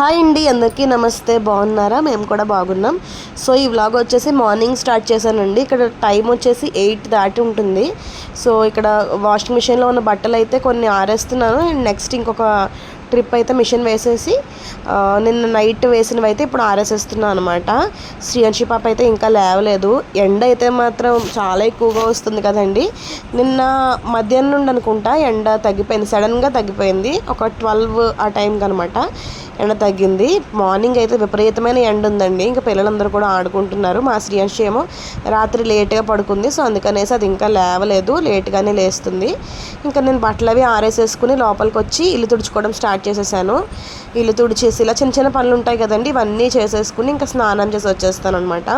Hi అండి అందరికీ నమస్తే. బాగున్నారా? మేము కూడా బాగున్నాం. సో ఈ వ్లాగ్ వచ్చేసి మార్నింగ్ స్టార్ట్ చేశానండి. ఇక్కడ టైం వచ్చేసి ఎయిట్ దాటి ఉంటుంది. సో ఇక్కడ వాషింగ్ మిషన్లో ఉన్న బట్టలు అయితే కొన్ని ఆరేస్తున్నాను. అండ్ నెక్స్ట్ ఇంకొక ట్రిప్ అయితే మిషన్ వేసేసి నిన్న నైట్ వేసినవి అయితే ఇప్పుడు ఆరేసేస్తున్నాను అనమాట శ్రీయంశి పాప అయితే ఇంకా లేవలేదు. ఎండ అయితే మాత్రం చాలా ఎక్కువగా వస్తుంది కదండి. నిన్న మధ్యాహ్నం నుండి అనుకుంటా ఎండ తగ్గిపోయింది. సడన్గా తగ్గిపోయింది. ఒక ట్వెల్వ్ ఆ టైంకి అనమాట ఎండ తగ్గింది. మార్నింగ్ అయితే విపరీతమైన ఎండ ఉందండి. ఇంకా పిల్లలందరూ కూడా ఆడుకుంటున్నారు. మా శ్రీయంశి ఏమో రాత్రి లేట్గా పడుకుంది. సో అందుకనేసి అది ఇంకా లేవలేదు. లేట్గానే లేస్తుంది. ఇంకా నేను బట్టలు అవి ఆరేసేసుకుని లోపలికి వచ్చి ఇల్లు తుడుచుకోవడం స్టార్ట్ చేసేసాను. ఇల్లు తుడిచేసి ఇలా చిన్న చిన్న పనులు ఉంటాయి కదండి ఇవన్నీ చేసేసుకుని ఇంకా స్నానం చేసి వచ్చేస్తాను అనమాట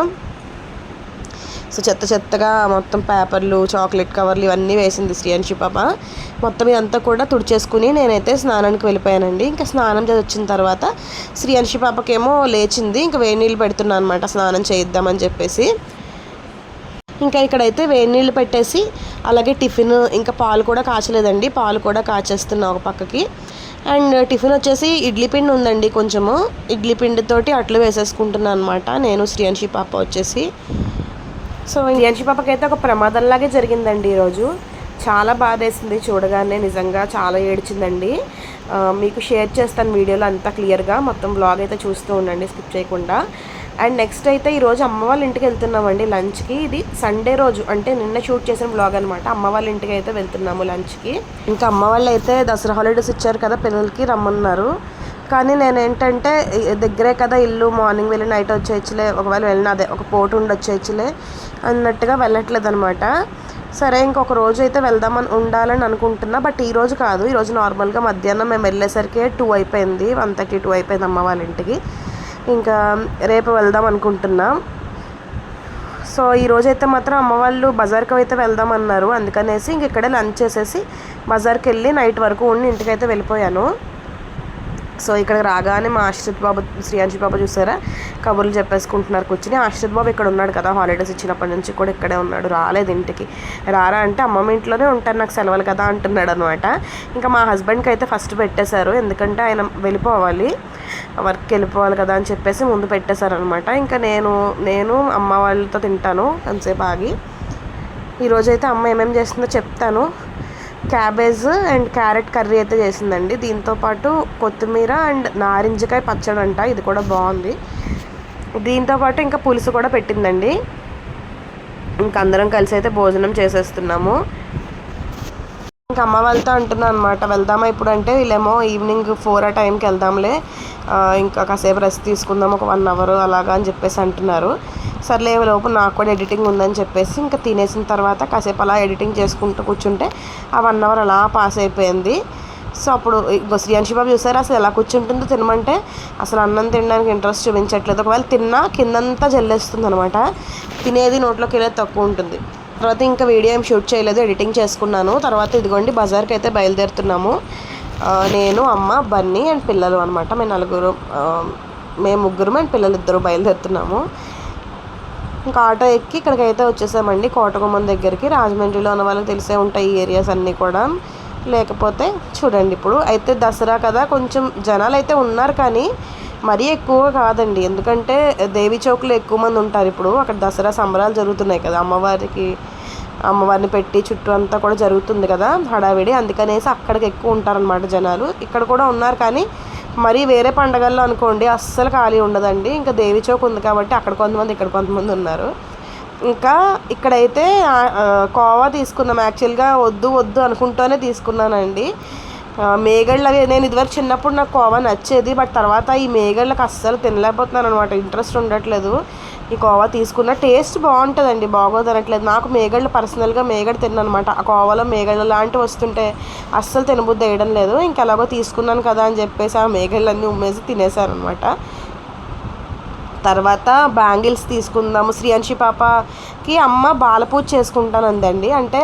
సో చెత్త చెత్తగా మొత్తం పేపర్లు చాక్లెట్ కవర్లు ఇవన్నీ వేసింది శ్రీయాంశి పాప. మొత్తం ఇదంతా కూడా తుడిచేసుకుని నేనైతే స్నానానికి వెళ్ళిపోయానండి. ఇంకా స్నానం చేసి వచ్చిన తర్వాత శ్రీయాంశి పాపకేమో లేచింది ఇంకా వేడి నీళ్ళు పెడుతున్నాను అనమాట స్నానం చేయిద్దామని చెప్పేసి. ఇంకా ఇక్కడైతే వేడి నీళ్ళు పెట్టేసి అలాగే టిఫిన్ ఇంకా పాలు కూడా కాచలేదండి. పాలు కూడా కాచేస్తున్నా ఒక పక్కకి. అండ్ టిఫిన్ వచ్చేసి ఇడ్లీ పిండి ఉందండి కొంచెము. ఇడ్లీ పిండితోటి అట్లు వేసేసుకుంటున్నాను అనమాట నేను శ్రీయాంశి పాప వచ్చేసి. సో శ్రీయాంశి పాపకైతే ఒక ప్రమాదంలాగే జరిగిందండి ఈరోజు. చాలా బాధ వేసింది చూడగానే నిజంగా చాలా ఏడ్చిందండి. మీకు షేర్ చేస్తాను వీడియోలో అంతా క్లియర్గా. మొత్తం బ్లాగ్ అయితే చూస్తూ ఉండండి స్కిప్ చేయకుండా. అండ్ నెక్స్ట్ అయితే ఈరోజు అమ్మ వాళ్ళ ఇంటికి వెళ్తున్నామండి లంచ్కి. ఇది సండే రోజు అంటే నిన్న షూట్ చేసిన బ్లాగ్ అనమాట అమ్మ వాళ్ళ ఇంటికి అయితే వెళ్తున్నాము లంచ్కి. ఇంకా అమ్మ వాళ్ళు అయితే దసరా హాలిడేస్ ఇచ్చారు కదా పిల్లలకి రమ్మన్నారు. కానీ నేను ఏంటంటే దగ్గరే కదా ఇల్లు మార్నింగ్ వెళ్ళి నైట్ వచ్చేయచ్చులే ఒకవేళ వెళ్ళిన అదే ఒక పోటు ఉండొచ్చేయచ్చులే అన్నట్టుగా వెళ్ళట్లేదు అనమాట సరే ఇంకొక రోజు అయితే వెళ్దామని ఉండాలని అనుకుంటున్నా. బట్ ఈ రోజు కాదు. ఈరోజు నార్మల్గా మధ్యాహ్నం మేము వెళ్ళేసరికి టూ అయిపోయింది. వన్ థర్టీ టూ అయిపోయింది అమ్మ వాళ్ళ ఇంటికి. ఇంకా రేపు వెళ్దాం అనుకుంటున్నాం. సో ఈ అయితే మాత్రం అమ్మ వాళ్ళు బజార్కి అయితే వెళ్దామన్నారు. అందుకనేసి ఇంక ఇక్కడే లంచ్ చేసేసి బజార్కి వెళ్ళి నైట్ వరకు ఉండి ఇంటికైతే వెళ్ళిపోయాను. సో ఇక్కడ రాగానే మా ఆశ్రిత్ బాబు శ్రీయాంశి బాబు చూసారా? కబుర్లు చెప్పేసుకుంటున్నారు కూర్చుని. ఆశ్రిత్ బాబు ఇక్కడ ఉన్నాడు కదా హాలిడేస్ ఇచ్చినప్పటి నుంచి కూడా ఇక్కడే ఉన్నాడు రాలేదు ఇంటికి. రారా అంటే అమ్మమ్మ ఇంట్లోనే ఉంటాను నాకు సెలవులు కదా అంటున్నాడు అనమాట ఇంకా మా హస్బెండ్కి అయితే ఫస్ట్ పెట్టేశారు ఎందుకంటే ఆయన వెళ్ళిపోవాలి వర్క్కి వెళ్ళిపోవాలి కదా అని చెప్పేసి ముందు పెట్టేశారనమాట ఇంకా నేను నేను అమ్మ వాళ్ళతో తింటాను కొంతసేపు ఆగి. ఈరోజైతే అమ్మ ఏమేమి చేస్తుందో చెప్తాను. క్యాబేజ్ అండ్ క్యారెట్ కర్రీ అయితే చేసిందండి. దీంతో పాటు కొత్తిమీర అండ్ నారింజకాయ పచ్చడి అంట. ఇది కూడా బాగుంది. దీంతో పాటు ఇంకా పులుసు కూడా పెట్టిందండి. ఇంకా అందరం కలిసి అయితే భోజనం చేసేస్తున్నాము. ఇంకా అమ్మ వాళ్ళతో అంటున్నాను అనమాట వెళ్దామా ఇప్పుడు అంటే వీళ్ళేమో ఈవినింగ్ ఫోర్ ఆ టైంకి వెళ్దాంలే. ఇంకా కాసేపు రెస్ట్ తీసుకుందాం ఒక వన్ అవర్ అలాగా అని చెప్పేసి అంటున్నారు. సర్లే లోపు నాకు కూడా ఎడిటింగ్ ఉందని చెప్పేసి ఇంకా తినేసిన తర్వాత కాసేపు అలా ఎడిటింగ్ చేసుకుంటూ కూర్చుంటే ఆ వన్ అవర్ అలా పాస్ అయిపోయింది. సో అప్పుడు ఇంకో శ్రీయాంశి బాబు చూసారు? అసలు ఎలా కూర్చుంటుందో తినమంటే అసలు అన్నం తినడానికి ఇంట్రెస్ట్ చూపించట్లేదు. ఒకవేళ తిన్నా కిందంతా జల్లేస్తుంది అనమాట తినేది నోట్లోకి వెళ్ళేది తక్కువ ఉంటుంది. తర్వాత ఇంకా వీడియో ఏం షూట్ చేయలేదు ఎడిటింగ్ చేసుకున్నాను. తర్వాత ఇదిగోండి బజార్కి అయితే బయలుదేరుతున్నాము నేను అమ్మ బన్నీ అండ్ పిల్లలు అనమాట మేము నలుగురు మేము ముగ్గురు అండ్ పిల్లలు ఇద్దరు బయలుదేరుతున్నాము. ఇంకా ఆటో ఎక్కి ఇక్కడికి అయితే వచ్చేసామండి. కోటగుమ్మం దగ్గరికి రాజమండ్రిలో ఉన్న వాళ్ళకి తెలిసే ఉంటాయి ఈ ఏరియాస్ అన్నీ కూడా. లేకపోతే చూడండి ఇప్పుడు అయితే దసరా కదా కొంచెం జనాలు అయితే ఉన్నారు కానీ మరీ ఎక్కువ కాదండి. ఎందుకంటే దేవి చౌక్లో ఎక్కువ మంది ఉంటారు ఇప్పుడు. అక్కడ దసరా సంబరాలు జరుగుతున్నాయి కదా అమ్మవారికి అమ్మవారిని పెట్టి చుట్టూ అంతా కూడా జరుగుతుంది కదా హడావిడి. అందుకనేసి అక్కడికి ఎక్కువ ఉంటారనమాట జనాలు. ఇక్కడ కూడా ఉన్నారు కానీ మరి వేరే పండగల్లో అనుకోండి అస్సలు ఖాళీ ఉండదండి. ఇంకా దేవి చౌక్ ఉంది కాబట్టి అక్కడ కొంతమంది ఇక్కడ కొంతమంది ఉన్నారు. ఇంకా ఇక్కడైతే కోవా తీసుకున్నాం. యాక్చువల్గా వద్దు వద్దు అనుకుంటూనే తీసుకున్నానండి. ఆ, మేగళ్ళు అవి నేను ఇదివరకు చిన్నప్పుడు నాకు కోవా నచ్చేది. బట్ తర్వాత ఈ మేగళ్ళకి అస్సలు తినలేకపోతున్నాను అనమాట ఇంట్రెస్ట్ ఉండట్లేదు. ఈ కోవా తీసుకున్న టేస్ట్ బాగుంటుందండి బాగోదు అనట్లేదు. నాకు మేగళ్ళు పర్సనల్గా మేగడ తిన్నాను ఆ కోవాలో మేగళ్ళు లాంటివి వస్తుంటే అస్సలు తినబుద్ధి వేయడం లేదు. ఇంకెలాగో తీసుకున్నాను కదా అని చెప్పేసి ఆ మేగళ్ళన్నీ ఉమ్మేసి తినేసాను అనమాట తర్వాత బ్యాంగిల్స్ తీసుకుందాము. శ్రీయాంశి పాపకి అమ్మ బాలపూజ చేసుకుంటానందండి. అంటే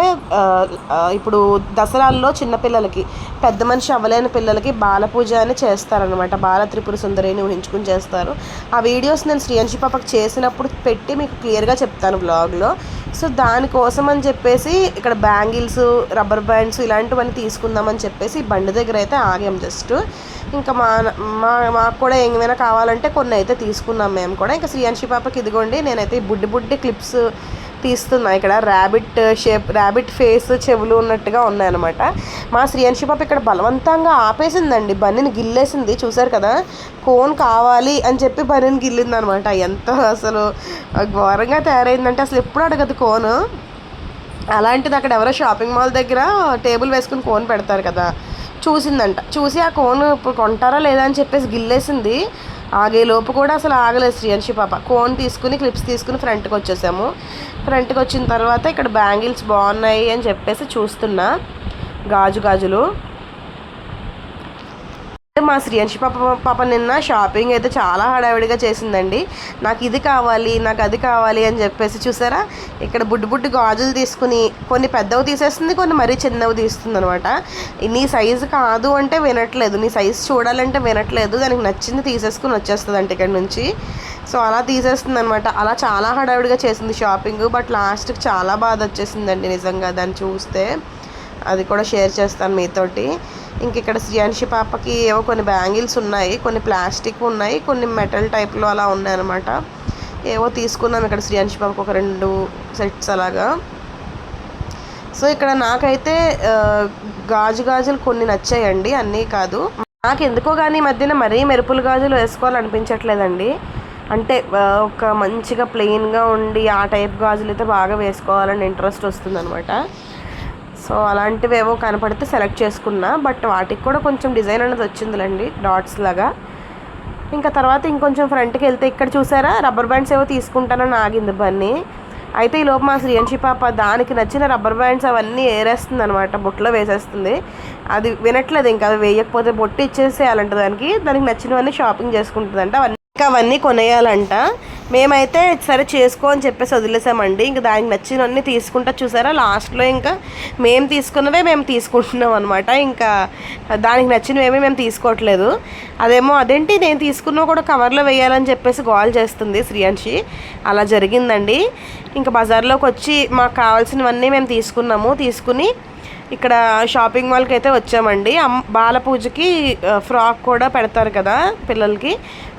ఇప్పుడు దసరాల్లో చిన్నపిల్లలకి పెద్ద మనిషి అవ్వలేని పిల్లలకి బాలపూజ అని చేస్తారనమాట బాల త్రిపుర సుందరిని ఊహించుకుని చేస్తారు. ఆ వీడియోస్ నేను శ్రీయాంశి పాపకి చేసినప్పుడు పెట్టి మీకు క్లియర్గా చెప్తాను బ్లాగ్లో. సో దానికోసం అని చెప్పేసి ఇక్కడ బ్యాంగిల్స్ రబ్బర్ బ్యాండ్స్ ఇలాంటివన్నీ తీసుకుందామని చెప్పేసి బండి దగ్గర అయితే ఆగాం జస్ట్. ఇంకా మా మా మాకు కూడా ఏమైనా కావాలంటే కొన్ని అయితే తీసుకున్నాం మేము కూడా. ఇంకా శ్రీయాన్షి పాపకి ఇదిగోండి నేనైతే బుడ్డి బుడ్డి క్లిప్స్ తీస్తున్నా. ఇక్కడ ర్యాబిట్ షేప్ ర్యాబిట్ ఫేస్ చెవులు ఉన్నట్టుగా ఉన్నాయన్నమాట. మా శ్రీయాన్షి పాప ఇక్కడ బలవంతంగా ఆపేసిందండి. బన్నీని గిల్లేసింది. చూసారు కదా? కోన్ కావాలి అని చెప్పి బన్నీని గిల్లింది అనమాట ఎంత అసలు ఘోరంగా తయారైందంటే అసలు ఎప్పుడు అడగదు కోను. అలాంటిది అక్కడ ఎవరో షాపింగ్ మాల్ దగ్గర టేబుల్ వేసుకుని కోన్ పెడతారు కదా. చూసిందంట. చూసి ఆ కోన్ ఇప్పుడు కొంటారా లేదా అని చెప్పేసి గిల్లేసింది. ఆగే లోపు కూడా అసలు ఆగలేదు శ్రీయంశి పాప. కోన్ తీసుకుని క్లిప్స్ తీసుకుని ఫ్రంట్కి వచ్చేసాము. ఫ్రంట్కి వచ్చిన తర్వాత ఇక్కడ బ్యాంగిల్స్ బాగున్నాయి అని చెప్పేసి చూస్తున్నా. గాజు గాజులు. మా శ్రీయంశి పాప పాప నిన్న షాపింగ్ అయితే చాలా హడావిడిగా చేసిందండి. నాకు ఇది కావాలి నాకు అది కావాలి అని చెప్పేసి చూసారా? ఇక్కడ బుడ్డు బుడ్డు గాజులు తీసుకుని కొన్ని పెద్దవి తీసేస్తుంది కొన్ని మరీ చిన్నవి తీస్తుంది అనమాట నీ సైజు కాదు అంటే వినట్లేదు. నీ సైజు చూడాలంటే వినట్లేదు. దానికి నచ్చింది తీసేసుకుని వచ్చేస్తుంది అంటే ఇక్కడ నుంచి. సో అలా తీసేస్తుంది అనమాట అలా చాలా హడావిడిగా చేసింది షాపింగ్ బట్ లాస్ట్కి చాలా బాధ వచ్చేసిందండి నిజంగా దాన్ని చూస్తే. అది కూడా షేర్ చేస్తాను మీతోటి. ఇంక ఇక్కడ శ్రీయాన్షి పాపకి ఏవో కొన్ని బ్యాంగిల్స్ ఉన్నాయి కొన్ని ప్లాస్టిక్ ఉన్నాయి కొన్ని మెటల్ టైప్లో అలా ఉన్నాయి అనమాట ఏవో తీసుకున్నాం ఇక్కడ శ్రీయాన్షి పాపకు ఒక రెండు సెట్స్ అలాగా. సో ఇక్కడ నాకైతే గాజు గాజులు కొన్ని నచ్చాయండి అన్నీ కాదు. నాకు ఎందుకో కానీ ఈ మధ్యన మరీ మెరుపులు గాజులు వేసుకోవాలనిపించట్లేదండి. అంటే ఒక మంచిగా ప్లెయిన్గా ఉండి ఆ టైప్ గాజులు అయితే బాగా వేసుకోవాలని ఇంట్రెస్ట్ వస్తుందన్నమాట. సో అలాంటివి ఏవో కనపడితే సెలెక్ట్ చేసుకున్నా బట్ వాటికి కూడా కొంచెం డిజైన్ అనేది వచ్చిందిలేండి డాట్స్ లాగా. ఇంకా తర్వాత ఇంకొంచెం ఫ్రంట్కి వెళ్తే ఇక్కడ చూసారా రబ్బర్ బ్యాండ్స్ ఏవో తీసుకుంటానని ఆగింది బన్నీ. అయితే ఈ లోపు మా శ్రీయంశి పాప దానికి నచ్చిన రబ్బర్ బ్యాండ్స్ అవన్నీ ఏరేస్తుంది అనమాట బొట్లో వేసేస్తుంది. అది వినట్లేదు ఇంకా అది వేయకపోతే బొట్టు ఇచ్చేసేయాలంట దానికి దానికి నచ్చినవన్నీ షాపింగ్ చేసుకుంటుందంట అవన్నీ అవన్నీ కొనేయాలంట. మేమైతే సరే చేసుకో అని చెప్పేసి వదిలేసామండి. ఇంకా దానికి నచ్చినవన్నీ తీసుకుంటా చూసారా? లాస్ట్లో ఇంకా మేము తీసుకున్నవే మేము తీసుకుంటున్నాం అనమాట ఇంకా దానికి నచ్చినవేమీ మేము తీసుకోవట్లేదు. అదేమో అదేంటి నేను తీసుకున్నా కూడా కవర్లో వేయాలని చెప్పేసి గోల్ చేస్తుంది శ్రీయాంశి. అలా జరిగిందండి. ఇంకా బజార్లోకి వచ్చి మాకు కావాల్సినవన్నీ మేము తీసుకున్నాము. తీసుకుని ఇక్కడ షాపింగ్ మాల్కి అయితే వచ్చామండి. బాల పూజకి ఫ్రాక్ కూడా పెడతారు కదా పిల్లలకి.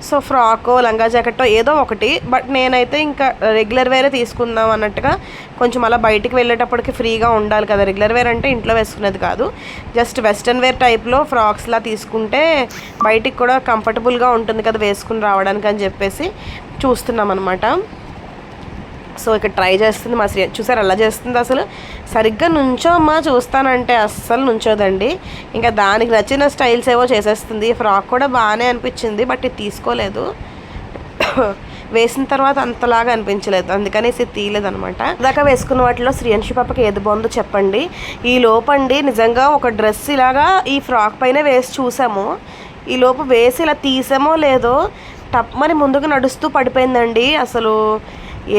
సో ఫ్రాక్ లంగా జాకెట్ ఏదో ఒకటి. బట్ నేనైతే ఇంకా రెగ్యులర్ వేరే తీసుకుందాం అన్నట్టుగా కొంచెం అలా బయటికి వెళ్ళేటప్పటికి ఫ్రీగా ఉండాలి కదా. రెగ్యులర్ వేర్ అంటే ఇంట్లో వేసుకునేది కాదు. జస్ట్ వెస్ట్రన్ వేర్ టైప్లో ఫ్రాక్స్లా తీసుకుంటే బయటికి కూడా కంఫర్టబుల్గా ఉంటుంది కదా వేసుకుని రావడానికి అని చెప్పేసి చూస్తున్నాం అనమాట సో ఇక్కడ ట్రై చేస్తుంది మా శ్రీ చూసారు అలా చేస్తుంది అసలు? సరిగ్గా నుంచో అమ్మా చూస్తానంటే అస్సలు నుంచోదండి. ఇంకా దానికి నచ్చిన స్టైల్స్ ఏవో చేసేస్తుంది. ఫ్రాక్ కూడా బాగానే అనిపించింది బట్ ఇది తీసుకోలేదు. వేసిన తర్వాత అంతలాగా అనిపించలేదు. అందుకనేసి తీయలేదు అనమాట దాకా వేసుకున్న వాటిలో శ్రీయంశి పాపకి ఏది బాగుందో చెప్పండి. ఈ లోపండి నిజంగా ఒక డ్రెస్ ఇలాగా ఈ ఫ్రాక్ పైన వేసి చూసాము. ఈ లోపు వేసి ఇలా తీసామో లేదో టప్ మరి ముందుకు నడుస్తూ పడిపోయిందండి. అసలు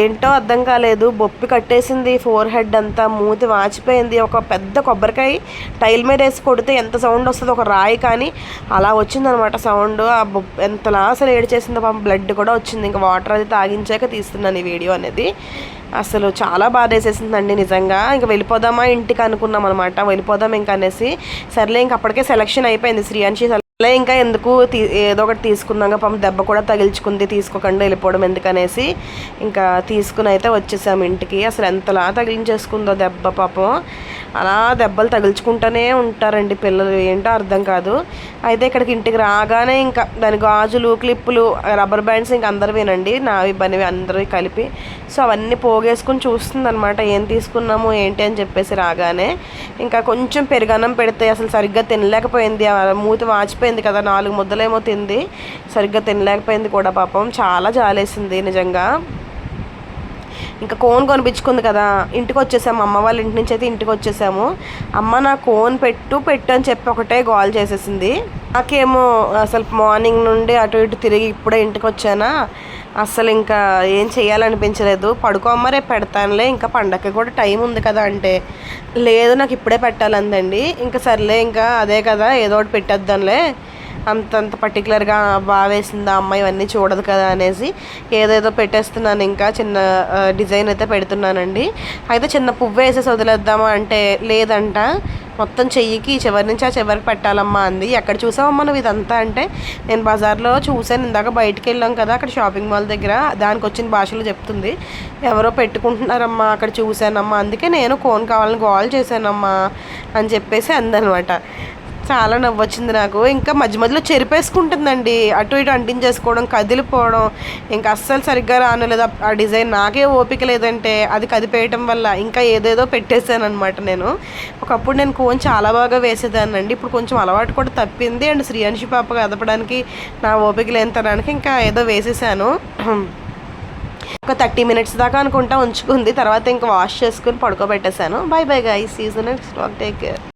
ఏంటో అర్థం కాలేదు. బొప్పి కట్టేసింది ఫోర్ హెడ్ అంతా మూతి వాచిపోయింది. ఒక పెద్ద కొబ్బరికాయ టైల్ మీద వేసి కొడితే ఎంత సౌండ్ వస్తుంది ఒక రాయి కానీ అలా వచ్చిందనమాట సౌండ్. ఆ బొప్పి ఎంతలా అసలు ఏడు చేసిందో పాపం బ్లడ్ కూడా వచ్చింది. ఇంకా వాటర్ అది తాగించాక తీస్తున్నాను ఈ వీడియో అనేది. అసలు చాలా బాధ వేసేసిందండి నిజంగా. ఇంకా వెళ్ళిపోదామా ఇంటికి అనుకున్నాం అనమాట వెళ్ళిపోదాం ఇంకా అనేసి. సర్లే ఇంక అప్పటికే సెలక్షన్ అయిపోయింది. శ్రీయాన్షి సర్లే ఇంకా ఎందుకు తీ ఏదో ఒకటి తీసుకుందాం పాపం దెబ్బ కూడా తగిలించుకుంది తీసుకోకుండా వెళ్ళిపోవడం ఎందుకనేసి ఇంకా తీసుకుని అయితే వచ్చేసాము ఇంటికి. అసలు ఎంతలా తగిలించేసుకుందో దెబ్బ పాపం. అలా దెబ్బలు తగిలించుకుంటూనే ఉంటారండి పిల్లలు ఏంటో అర్థం కాదు. అయితే ఇక్కడికి ఇంటికి రాగానే ఇంకా దాని గాజులు క్లిప్పులు రబ్బర్ బ్యాండ్స్ ఇంకా అందరివేనండి నావి బనివి అందరివి కలిపి. సో అవన్నీ పోగేసుకుని చూస్తుంది అనమాట ఏం తీసుకున్నాము ఏంటి అని చెప్పేసి రాగానే. ఇంకా కొంచెం పెరుగన్నం పెడితే అసలు సరిగ్గా తినలేకపోయింది మూతి వాచిపోయింది. కదా నాలుగు ముద్దలేమో తింది సరిగ్గా తినలేకపోయింది కూడా పాపం. చాలా జాలేసింది నిజంగా. ఇంకా కోన్ కొనిపించుకుంది కదా ఇంటికి వచ్చేసాము అమ్మ వాళ్ళ ఇంటి నుంచి అయితే ఇంటికి వచ్చేసాము అమ్మ నా కోన్ పెట్టు పెట్టు అని చెప్పి ఒకటే గోల్ చేసేసింది. నాకేమో అసలు మార్నింగ్ నుండి అటు ఇటు తిరిగి ఇప్పుడే ఇంటికి వచ్చానా అసలు ఇంకా ఏం చేయాలనిపించలేదు. పడుకో అమ్మ రేపు పెడతానులే. ఇంకా పండగకి కూడా టైం ఉంది కదా అంటే. లేదు నాకు ఇప్పుడే పెట్టాలందండి. ఇంకా సర్లే ఇంకా అదే కదా ఏదో ఒకటి పెట్టేద్దాంలే. అంతంత పర్టికులర్గా బాగా వేసిందా అమ్మాయి ఇవన్నీ చూడదు కదా అనేసి ఏదేదో పెట్టేస్తున్నాను. ఇంకా చిన్న డిజైన్ అయితే పెడుతున్నానండి. అయితే చిన్న పువ్వు వేసేసి వదిలేద్దామా అంటే లేదంట. మొత్తం చెయ్యికి చివరి నుంచి ఆ చివరికి పెట్టాలమ్మా అంది. ఎక్కడ చూసావమ్మా నువ్వు ఇదంతా అంటే? నేను బజార్లో చూసాను ఇందాక బయటికి వెళ్ళాం కదా అక్కడ షాపింగ్ మాల్ దగ్గర. దానికి వచ్చిన భాషలో చెప్తుంది. ఎవరో పెట్టుకుంటున్నారమ్మా అక్కడ చూశానమ్మా అందుకే నేను కోన్ కావాలని కాల్ చేశానమ్మా అని చెప్పేసి అందనమాట. చాలా నవ్వొచ్చింది నాకు. ఇంకా మధ్య మధ్యలో చెరిపేసుకుంటుందండి. అటు ఇటు అంటించేసుకోవడం కదిలిపోవడం. ఇంకా అస్సలు సరిగ్గా రానులేదు. ఆ డిజైన్ నాకే ఓపిక లేదంటే అది కదిపేయటం వల్ల ఇంకా ఏదేదో పెట్టేశాను అనమాట నేను. ఒకప్పుడు నేను కోన్ చాలా బాగా వేసేదానండి ఇప్పుడు కొంచెం అలవాటు కూడా తప్పింది. అండ్ శ్రీయాంశి పాప కదపడానికి నా ఓపిక లేని ఇంకా ఏదో వేసేసాను. ఒక థర్టీ మినిట్స్ దాకా అనుకుంటా ఉంచుకుంది. తర్వాత ఇంకా వాష్ చేసుకుని పడుకోబెట్టేశాను. Bye bye guys see you in next take care